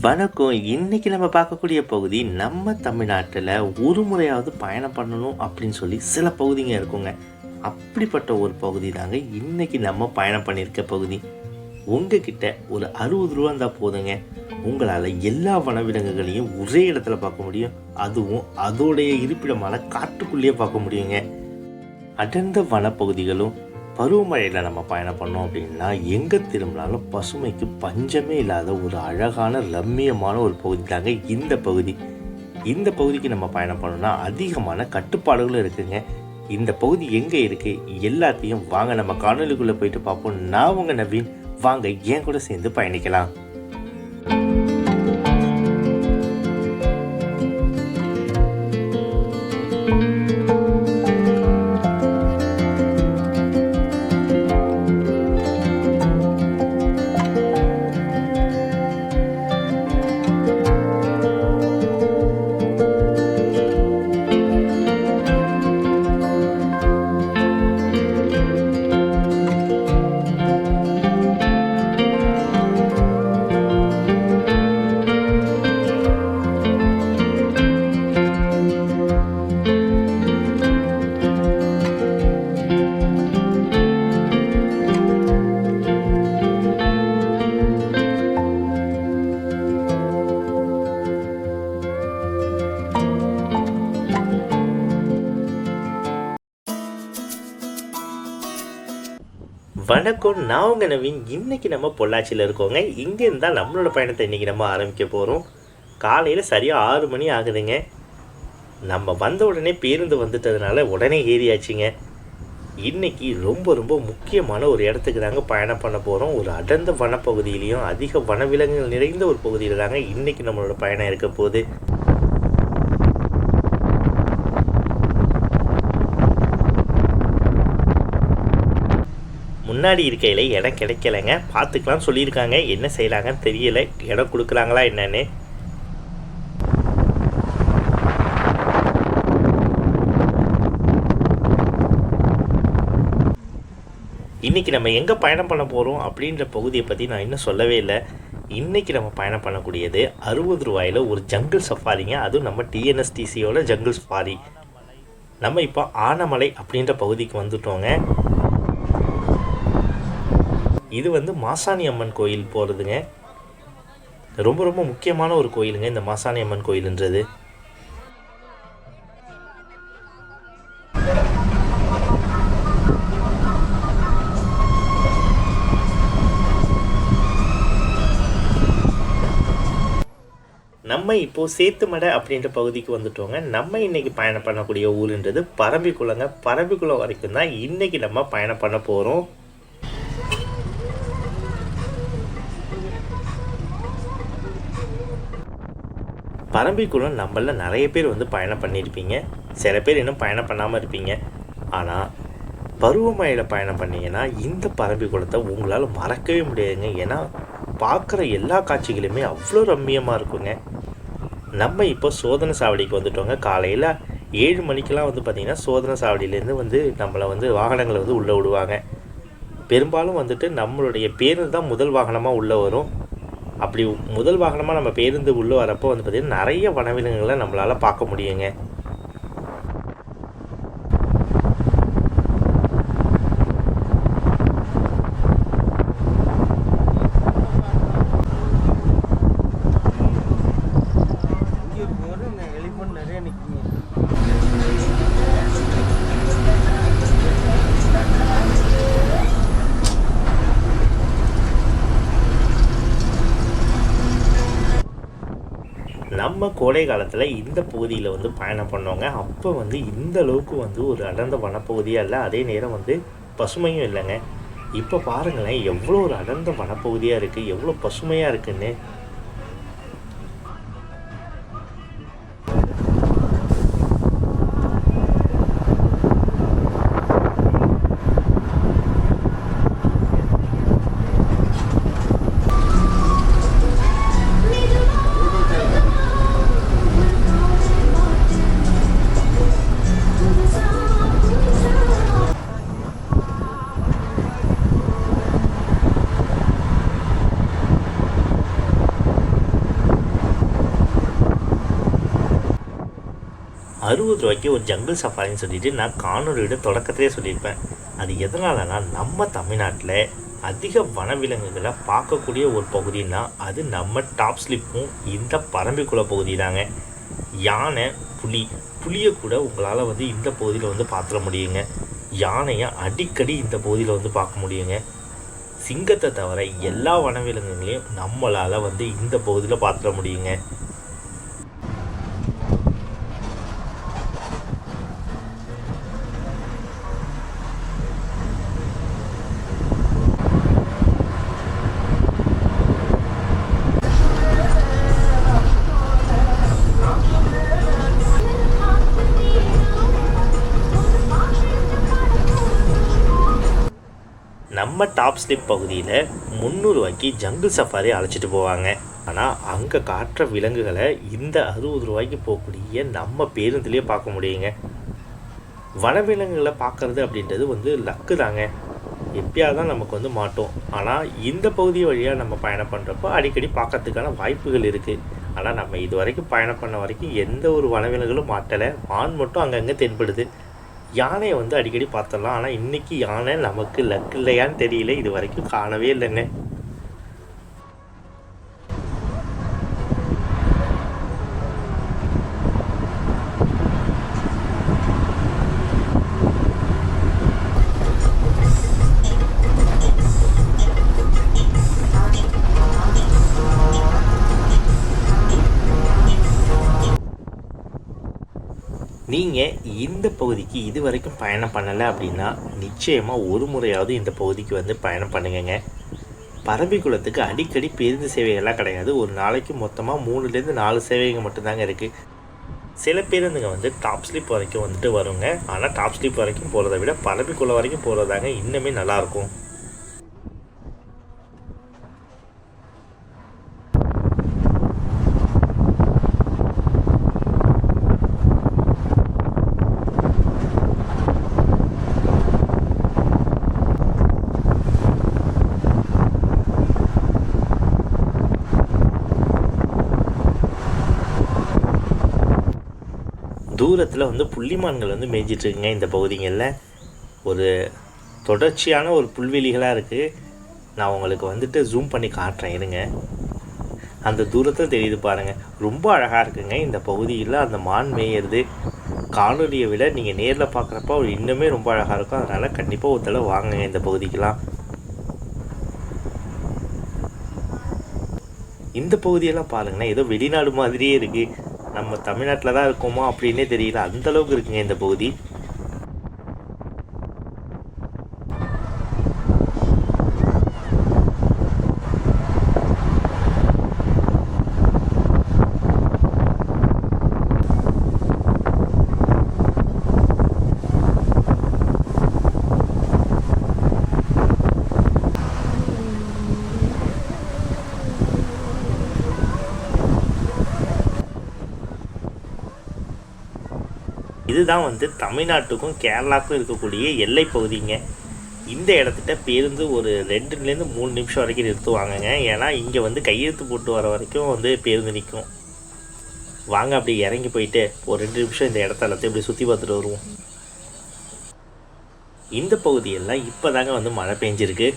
வணக்கம். இன்னைக்கு நம்ம பார்க்கக்கூடிய பகுதி நம்ம தமிழ்நாட்டில் ஒரு முறையாவது பயணம் பண்ணணும் அப்படின்னு சொல்லி சில பகுதிங்க இருக்குங்க. அப்படிப்பட்ட ஒரு பகுதி தாங்க இன்னைக்கு நம்ம பயணம் பண்ணியிருக்க பகுதி. உங்ககிட்ட ஒரு அறுபது ரூபா இருந்தால் போதுங்க. உங்களால் எல்லா வனவிலங்குகளையும் ஒரே இடத்துல பார்க்க முடியும். அதுவும் அதோடைய இருப்பிடமான காட்டுக்குள்ளேயே பார்க்க முடியுங்க. அடர்ந்த வனப்பகுதிகளும் பருவமழையில் நம்ம பயணம் பண்ணோம் அப்படின்னா எங்கே திரும்பினாலும் பசுமைக்கு பஞ்சமே இல்லாத ஒரு அழகான ரம்மியமான ஒரு பகுதி தாங்க இந்த பகுதி. இந்த பகுதிக்கு நம்ம பயணம் பண்ணோம்னா அதிகமான கட்டுப்பாடுகளும் இருக்குங்க. இந்த பகுதி எங்கே இருக்குது எல்லாத்தையும் வாங்க நம்ம காணொலிக்குள்ளே போயிட்டு பார்ப்போம். நான் உங்கள் நவீன். வாங்க என் கூட சேர்ந்து பயணிக்கலாம். வணக்கம். நான் உங்கள் நவீன். இன்றைக்கி நம்ம பொள்ளாச்சியில் இருக்கோங்க. இங்கேருந்து தான் நம்மளோட பயணத்தை இன்றைக்கி நம்ம ஆரம்பிக்க போகிறோம் காலையில் சரியாக ஆறு மணி ஆகுதுங்க. நம்ம வந்த உடனே பேருந்து வந்துட்டதுனால உடனே ஏறியாச்சுங்க. இன்னைக்கு ரொம்ப ரொம்ப முக்கியமான ஒரு இடத்துக்கு தாங்க பயணம் பண்ண போகிறோம் ஒரு அடர்ந்த வனப்பகுதியிலையும் அதிக வனவிலங்குகள் நிறைந்த ஒரு பகுதியில் தாங்க இன்றைக்கி நம்மளோட பயணம் இருக்க போகுது. முன்னாடி இருக்கையில் இடம் கிடைக்கலைங்க. பார்த்துக்கலாம் சொல்லியிருக்காங்க. என்ன செய்யலாங்கன்னு தெரியல. இடம் கொடுக்குறாங்களா என்னன்னு. இன்றைக்கி நம்ம எங்கே பயணம் பண்ண போகிறோம் அப்படின்ற பகுதியை பற்றி நான் இன்னும் சொல்லவே இல்லை. இன்றைக்கி நம்ம பயணம் பண்ணக்கூடியது அறுபது ரூபாயில் ஒரு ஜங்கிள் சஃபாரிங்க அதுவும் நம்ம டிஎன்எஸ்டிசியோட ஜங்கிள் சஃபாரி நம்ம இப்போ ஆனமலை அப்படின்ற பகுதிக்கு வந்துட்டோங்க. இது வந்து மாசாணி அம்மன் கோயில் போகிறதுங்க ரொம்ப ரொம்ப முக்கியமான ஒரு கோயிலுங்க இந்த மாசாணி அம்மன் கோயிலுன்றது. நம்ம இப்போ சேத்துமடை அப்படின்ற பகுதிக்கு வந்துட்டோங்க. நம்ம இன்னைக்கு பயணம் பண்ணக்கூடிய ஊருன்றது பரம்பிக்குளங்க. பரம்பிக்குளம் வரைக்கும் தான் இன்னைக்கு நம்ம பயணம் பண்ண போகிறோம் பரம்பிக்குளம் நம்மள நிறைய பேர் வந்து பயணம் பண்ணியிருப்பீங்க. சில பேர் இன்னும் பயணம் பண்ணாமல் இருப்பீங்க. ஆனால் பருவமழையில் பயணம் பண்ணிங்கன்னா இந்த பரம்பிக்குளத்தை உங்களால் மறக்கவே முடியாதுங்க. ஏன்னா பார்க்குற எல்லா காட்சிகளுமே அவ்வளோ ரம்மியமாக இருக்குங்க. நம்ம இப்போ சோதனை சாவடிக்கு வந்துட்டோங்க. காலையில் ஏழு மணிக்கெலாம் வந்து பார்த்திங்கன்னா சோதனை சாவடியிலேருந்து வந்து நம்மளை வந்து வாகனங்களை வந்து உள்ளே விடுவாங்க. பெரும்பாலும் வந்துட்டு நம்மளுடைய பேருந்து தான் முதல் வாகனமாக உள்ளே வரும். அப்படி முதல் வாகனமாக நம்ம பேருந்து உள்ளே வரப்போ வந்து பார்த்திங்கன்னா நிறைய வனவிலங்குகளை நம்மளால் பார்க்க முடியுங்க இங்கே ஒரு எலிஃபண்ட் நிறைய நிற்குங்க நம்ம கோடை காலத்தில் இந்த பகுதியில் வந்து பயணம் பண்ணோங்க அப்போ வந்து இந்த அளவுக்கு வந்து ஒரு அடர்ந்த வனப்பகுதியாக இல்லை அதே நேரம் வந்து பசுமையும் இல்லைங்க. இப்போ பாருங்களேன் எவ்வளோ ஒரு அடர்ந்த வனப்பகுதியாக இருக்குது எவ்வளோ பசுமையாக இருக்குன்னு. அறுபது ரூபாய்க்கு ஒரு ஜங்கிள் சஃபாரின்னு சொல்லிட்டு நான் காணொலியோட தொடக்கத்திலே சொல்லியிருப்பேன். அது எதனாலனா நம்ம தமிழ்நாட்டில் அதிக வனவிலங்குகளை பார்க்கக்கூடிய ஒரு பகுதின்னா அது நம்ம டாப் ஸ்லிப்பும் இந்த பரம்பிக்குள பகுதி தாங்க யானை புலி புலியை கூட உங்களால் வந்து இந்த பகுதியில் வந்து பார்த்துட முடியுங்க. யானையை அடிக்கடி இந்த பகுதியில் வந்து பார்க்க முடியுங்க. சிங்கத்தை தவிர எல்லா வனவிலங்குகளையும் நம்மளால் வந்து இந்த பகுதியில் பார்த்துட முடியுங்க. நம்ம டாப் ஸ்லிப் பகுதியில் முந்நூறுரூவாய்க்கு ஜங்கிள் சஃபாரி அழைச்சிட்டு போவாங்க. ஆனால் அங்கே காட்டுற விலங்குகளை இந்த அறுபது ரூபாய்க்கு போகக்கூடிய நம்ம பேருந்துலேயே பார்க்க முடியுங்க. வனவிலங்குகளை பார்க்கறது அப்படின்றது வந்து லக்கு தாங்க. எப்பயாவது தான் நமக்கு வந்து மாட்டோம். ஆனால் இந்த பகுதி வழியாக நம்ம பயணம் பண்ணுறப்போ அடிக்கடி பார்க்கறதுக்கான வாய்ப்புகள் இருக்குது ஆனால் நம்ம இது வரைக்கும் பயணம் பண்ண வரைக்கும் எந்த ஒரு வனவிலங்குகளும் மாட்டலை. மான் மட்டும் அங்கங்கே தென்படுது. யானையை வந்து அடிக்கடி பார்த்துடலாம். ஆனால் இன்றைக்கி யானை நமக்கு லக் இல்லையான்னு தெரியல. இது வரைக்கும் காணவே இல்லைங்க நீங்கள் இந்த பகுதிக்கு இது வரைக்கும் பயணம் பண்ணலை அப்படின்னா நிச்சயமாக ஒரு முறையாவது இந்த பகுதிக்கு வந்து பயணம் பண்ணுங்கங்க. பரம்பிக்குளத்துக்கு அடிக்கடி பேருந்து சேவைகள்லாம் கிடையாது. ஒரு நாளைக்கு மொத்தமாக மூணுலேருந்து நாலு சேவைகள் மட்டும்தாங்க இருக்குது சில பேருந்துங்க வந்து டாப் ஸ்லிப் வரைக்கும் வந்துட்டு வருங்க. ஆனால் டாப் ஸ்லிப் வரைக்கும் போகிறத விட பரம்பிக்குளம் வரைக்கும் போகிறதாங்க இன்னுமே நல்லாயிருக்கும் தூரத்தில் வந்து புள்ளிமான்கள் வந்து மேய்ஞ்சிட்ருக்குங்க இந்த பகுதிகளில் ஒரு தொடர்ச்சியான ஒரு புல்வெளிகளாக இருக்குது நான் உங்களுக்கு வந்துட்டு ஜூம் பண்ணி காட்டுறேன் இருங்க. அந்த தூரத்தில் தெரியுது பாருங்கள் ரொம்ப அழகாக இருக்குங்க இந்த பகுதியில் அந்த மான் மேயிறது. காணொலியை விட நீங்கள் நேரில் பார்க்குறப்ப அவர் இன்னுமே ரொம்ப அழகாக இருக்கும். அதனால் கண்டிப்பாக ஒரு தடவை வாங்குங்க இந்த பகுதிக்கெலாம் இந்த பகுதியெல்லாம் பாருங்கன்னா ஏதோ வெளிநாடு மாதிரியே இருக்குது நம்ம தமிழ்நாட்டில் தான் இருக்கோமா அப்படின்னே தெரியல. அந்த அளவுக்கு இருக்குங்க இந்த பகுதி. இதுதான் வந்து தமிழ்நாட்டுக்கும் கேரளாவுக்கும் இருக்கக்கூடிய எல்லை பகுதிங்க. இந்த இடத்துட்ட பேருந்து ஒரு ரெண்டுலேருந்து மூணு நிமிஷம் வரைக்கும் நிறுத்துவாங்கங்க. ஏன்னா இங்கே வந்து கையெழுத்து போட்டு வர வரைக்கும் வந்து பேருந்து நிற்கும். வாங்க அப்படி இறங்கி போயிட்டு ஒரு ரெண்டு நிமிஷம் இந்த இடத்த எல்லாத்தையும் இப்படி சுற்றி பார்த்துட்டு வருவோம். இந்த பகுதியெல்லாம் இப்போ தாங்க வந்து மழை பெஞ்சிருக்கு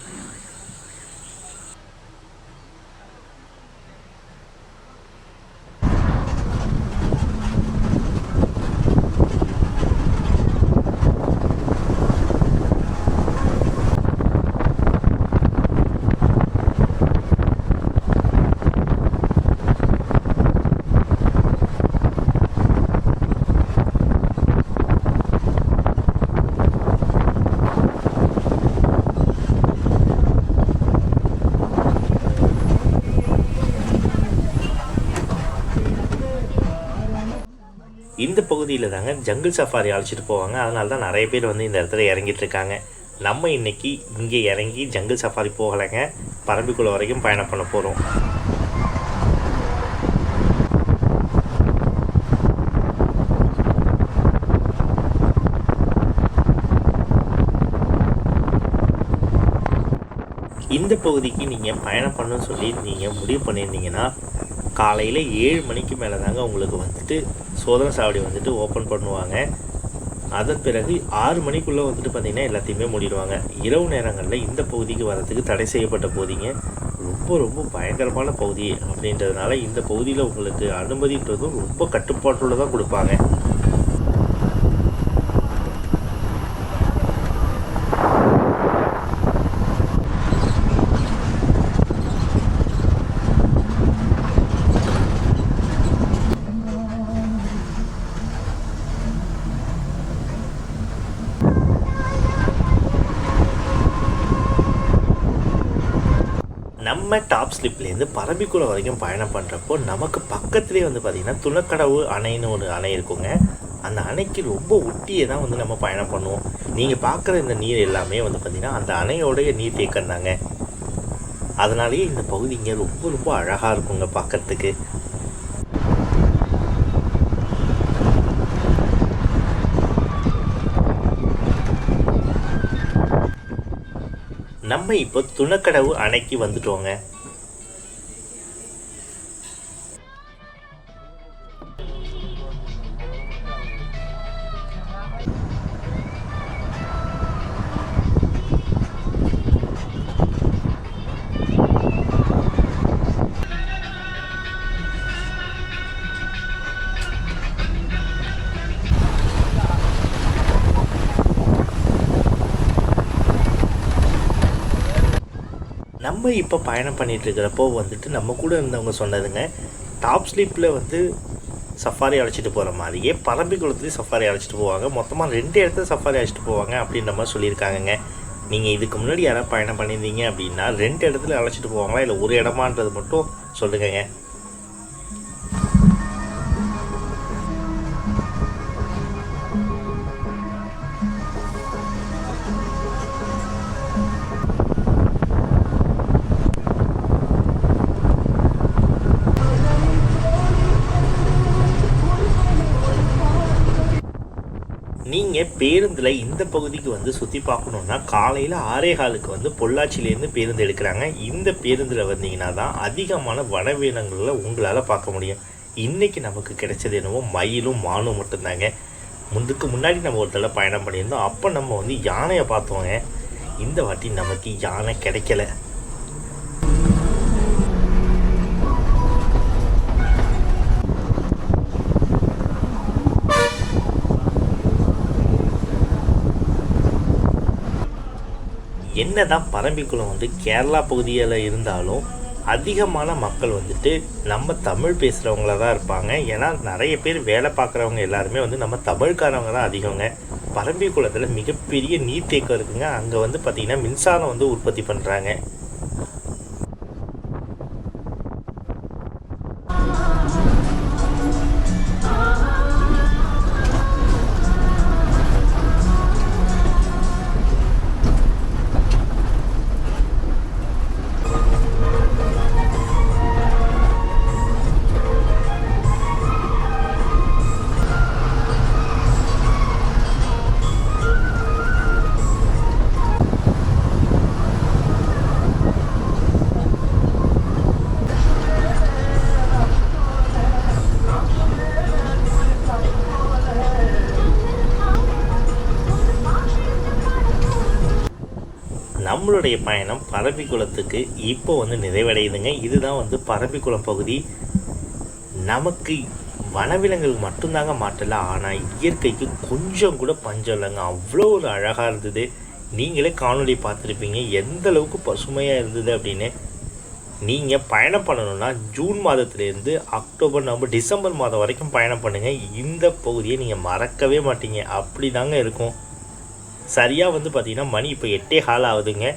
இந்த பகுதியில் தாங்க ஜங்கிள் சஃபாரி அழைச்சிட்டு போவாங்க. அதனால தான் நிறைய பேர் வந்து இந்த இடத்துல இறங்கிட்டு இருக்காங்க. நம்ம இன்னைக்கு இங்கே இறங்கி ஜங்கிள் சஃபாரி போகலைங்க. பரம்பிக்குளம் வரைக்கும் பயணம் பண்ண போகிறோம் இந்த பகுதிக்கு நீங்கள் பயணம் பண்ணணும்னு சொல்லி நீங்கள் முடிவு பண்ணியிருந்தீங்கன்னா காலையில் ஏழு மணிக்கு மேலே தாங்க உங்களுக்கு வந்துட்டு சோதனை சாவடி வந்துட்டு ஓப்பன் பண்ணுவாங்க. அதன் பிறகு ஆறு மணிக்குள்ளே வந்துட்டு பார்த்திங்கன்னா எல்லாத்தையுமே மூடிடுவாங்க. இரவு நேரங்களில் இந்த பகுதிக்கு வரதுக்கு தடை செய்யப்பட்ட பகுதிங்க. ரொம்ப ரொம்ப பயங்கரமான பகுதி அப்படின்றதுனால இந்த பகுதியில் உங்களுக்கு அனுமதின்றதும் ரொம்ப கட்டுப்பாட்டோடு தான் கொடுப்பாங்க. நம்ம டாப் ஸ்லிப்லேருந்து பரம்பிக்குளம் வரைக்கும் பயணம் பண்ணுறப்போ நமக்கு பக்கத்துலேயே வந்து பார்த்திங்கன்னா துணக்கடவு அணைன்னு ஒரு அணை இருக்குங்க. அந்த அணைக்கு ரொம்ப ஒட்டியே தான் வந்து நம்ம பயணம் பண்ணுவோம். நீங்கள் பார்க்குற இந்த நீர் எல்லாமே வந்து பார்த்திங்கன்னா அந்த அணையோடைய நீர் தேக்கம் தாங்க அதனாலேயே இந்த பகுதி இங்கே ரொம்ப ரொம்ப அழகாக இருக்குங்க பார்க்கறதுக்கு நம்ம இப்போ துணக்கடவு அணைக்கு வந்துட்டோங்க. நம்ம இப்போ பயணம் பண்ணிகிட்ருக்கிறப்போ வந்துட்டு நம்ம கூட இருந்தவங்க சொன்னதுங்க டாப் ஸ்லீப்பில் வந்து சஃபாரி அழைச்சிட்டு போகிற மாதிரியே பரம்பிக்குளத்துலேயும் சஃபாரி அழைச்சிட்டு போவாங்க. மொத்தமாக ரெண்டு இடத்துல சஃபாரி அழைச்சிட்டு போவாங்க அப்படின்ற மாதிரி சொல்லியிருக்காங்கங்க. நீங்கள் இதுக்கு முன்னாடி யாராவது பயணம் பண்ணியிருந்தீங்க அப்படின்னா ரெண்டு இடத்துல அழைச்சிட்டு போவாங்களா? இல்லை ஒரு இடமான்றது மட்டும் சொல்லுங்கங்க. பேருந்தில் இந்த பகுதிக்கு வந்து சுற்றி பார்க்கணுன்னா காலையில் ஆறே காலுக்கு வந்து பொள்ளாச்சியிலேருந்து பேருந்து எடுக்கிறாங்க. இந்த பேருந்தில் வந்தீங்கன்னா தான் அதிகமான வனவீனங்களை உங்களால் பார்க்க முடியும். இன்றைக்கி நமக்கு கிடைச்சது என்னவோ மயிலும் மானும் மட்டும்தாங்க. முந்துக்கு முன்னாடி நம்ம ஒரு தடவை பயணம் பண்ணியிருந்தோம். அப்போ நம்ம வந்து யானையை பார்த்தோங்க. இந்த வாட்டி நமக்கு யானை கிடைக்கல. என்னதான் பரம்பிக்குளம் வந்து கேரளா பகுதியில் இருந்தாலும் அதிகமான மக்கள் வந்துட்டு நம்ம தமிழ் பேசுகிறவங்கள தான் இருப்பாங்க. ஏன்னா நிறைய பேர் வேலை பார்க்குறவங்க எல்லாருமே வந்து நம்ம தமிழ்காரவங்க தான் அதிகங்க. பரம்பிக்குளத்தில் மிகப்பெரிய நீர்த்தேக்கம் இருக்குங்க. அங்கே வந்து பார்த்திங்கன்னா மின்சாரம் வந்து உற்பத்தி பண்ணுறாங்க நம்மளுடைய பயணம் பரம்பிக்குளத்துக்கு இப்போ வந்து நிறைவடையுதுங்க. இதுதான் வந்து பரம்பிக்குளம் பகுதி. நமக்கு வனவிலங்குகள் மட்டும்தாங்க மாட்டல ஆனால் இயற்கைக்கு கொஞ்சம் கூட பஞ்சம் இல்லைங்க. அவ்வளோ ஒரு அழகாக இருந்தது. நீங்களே காணொலி பார்த்துருப்பீங்க. எந்த அளவுக்கு பசுமையாக இருந்தது அப்படின்னு. நீங்கள் பயணம் பண்ணணும்னா ஜூன் மாதத்துலேருந்து அக்டோபர் நவம்பர் டிசம்பர் மாதம் வரைக்கும் பயணம் பண்ணுங்கள் இந்த பகுதியை நீங்கள் மறக்கவே மாட்டீங்க. அப்படி தாங்க இருக்கும். சரியாக வந்து பார்த்திங்கன்னா மணி இப்போ எட்டே ஹால் ஆகுதுங்க.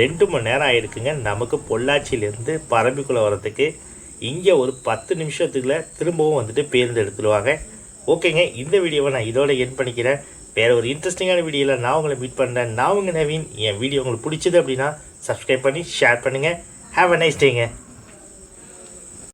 ரெண்டு மணி நேரம் ஆகிருக்குங்க நமக்கு பொள்ளாச்சியிலேருந்து பரம்பிக்குள்ளே வரத்துக்கு இங்கே ஒரு பத்து நிமிஷத்துக்குள்ள திரும்பவும் வந்துட்டு பேருந்து எடுத்துடுவாங்க. ஓகேங்க. இந்த வீடியோவை நான் இதோட என் பண்ணிக்கிறேன். வேறு ஒரு இன்ட்ரெஸ்டிங்கான வீடியோவில் நான் உங்களை மீட் பண்ணுறேன் நான் உங்கள் நவீன். என் வீடியோ உங்களுக்கு பிடிச்சது அப்படின்னா சப்ஸ்கிரைப் பண்ணி ஷேர் பண்ணுங்கள் ஹாவ் அ நைஸ் டேங்க